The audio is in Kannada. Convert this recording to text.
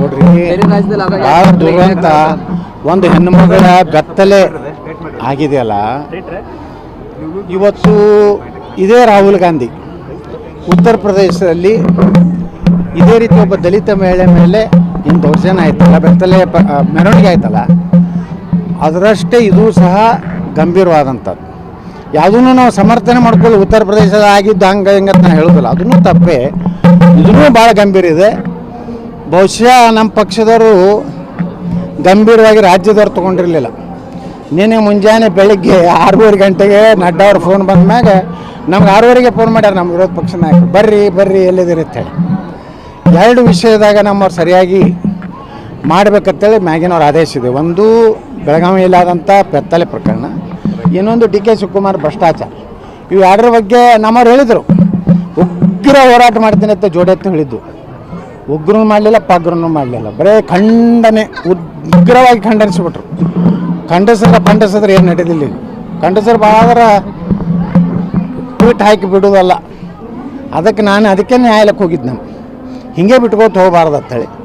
ನೋಡ್ರಿ. ಭಾಳ ದುರಂತ? ಒಂದು ಹೆಣ್ಣುಮಗಳ ಬೆತ್ತಲೆ ಆಗಿದೆಯಲ್ಲ? ಇವತ್ತು ಇದೇ ರಾಹುಲ್ ಗಾಂಧಿ. ಉತ್ತರ ಪ್ರದೇಶದಲ್ಲಿ ಇದೇ ರೀತಿ ಒಬ್ಬ ದಲಿತ ಮಹಿಳೆ ಮೇಲೆ ಇನ್ನು ದೌರ್ಜನ್ಯ ಆಯ್ತಲ್ಲ ಬೆತ್ತಲೆ ಮೆರವಣಿಗೆ ಆಯ್ತಲ್ಲ ಅದರಷ್ಟೇ ಇದು ಸಹ ಗಂಭೀರವಾದಂಥದ್ದು. ಯಾವುದನ್ನು ನಾವು ಸಮರ್ಥನೆ ಮಾಡ್ಕೊಳ್ಳಿ ಉತ್ತರ ಪ್ರದೇಶದ ಆಗಿದ್ದು ಹಂಗೆ ಹಿಂಗೆ ಅಂತ ನಾನು ಹೇಳೋದಿಲ್ಲ. ಅದನ್ನು ತಪ್ಪೇ. ಇದೂ ಭಾಳ ಗಂಭೀರ ಇದೆ. ಬಹುಶಃ ನಮ್ಮ ಪಕ್ಷದವರು ಗಂಭೀರವಾಗಿ ರಾಜ್ಯದವ್ರು ತೊಗೊಂಡಿರಲಿಲ್ಲ. ನಿನ್ನೆ ಮುಂಜಾನೆ ಬೆಳಿಗ್ಗೆ ಆರೂವರೆ ಗಂಟೆಗೆ ನಡ್ಡಾ ಅವ್ರ ಫೋನ್ ಬಂದ ಮ್ಯಾಗ ನಮ್ಗೆ ಆರೂವರೆಗೆ ಫೋನ್ ಮಾಡ್ಯಾರ ನಮ್ಮ ವಿರೋಧ ಪಕ್ಷ ನಾಯಕರು. ಬರ್ರಿ ಬರ್ರಿ ಅಂತೇಳಿ ಎರಡು ವಿಷಯದಾಗ ನಮ್ಮವ್ರು ಸರಿಯಾಗಿ ಮಾಡಬೇಕಂತೇಳಿ ಮ್ಯಾಗಿನವ್ರ ಆದೇಶ ಇದೆ. ಒಂದು ಬೆಳಗಾವಿಯಲ್ಲಾದಂಥ ಪೆತ್ತಲೆ ಪ್ರಕರಣ. ಇನ್ನೊಂದು ಡಿ ಕೆ ಶಿವಕುಮಾರ್ ಭ್ರಷ್ಟಾಚಾರ. ಇವು ಎರಡರ ಬಗ್ಗೆ ನಮ್ಮವ್ರು ಹೇಳಿದರು. ಉಗ್ರ ಹೋರಾಟ ಮಾಡ್ತೀನಿ ಅಂತ ಜೋಡೆತ್ತು ಹೇಳಿದ್ದು. ಉಗ್ರನೂ ಮಾಡಲಿಲ್ಲ, ಪಗ್ರನೂ ಮಾಡಲಿಲ್ಲ. ಬರೇ ಖಂಡನೆ, ಉಗ್ರವಾಗಿ ಖಂಡನಿಸ್ಬಿಟ್ರು. ಖಂಡಿಸಿದ್ರೆ ಖಂಡಿಸಿದ್ರೆ ಏನು ನಡೆದಿಲ್ಲ ಈಗ ಖಂಡಿಸಿದ್ರೆ ಭಾಳ ಟ್ವೀಟ್ ಹಾಕಿ ಬಿಡೋದಲ್ಲ. ಅದಕ್ಕೆ ನಾನು ಅದಕ್ಕೆ ನ್ಯಾಯಾಲಯಕ್ಕೆ ಹೋಗಿದ್ದು ನಾನು. ಹಿಂಗೆ ಬಿಟ್ಕೋತ ಹೋಗಬಾರ್ದು ಅಂತೇಳಿ.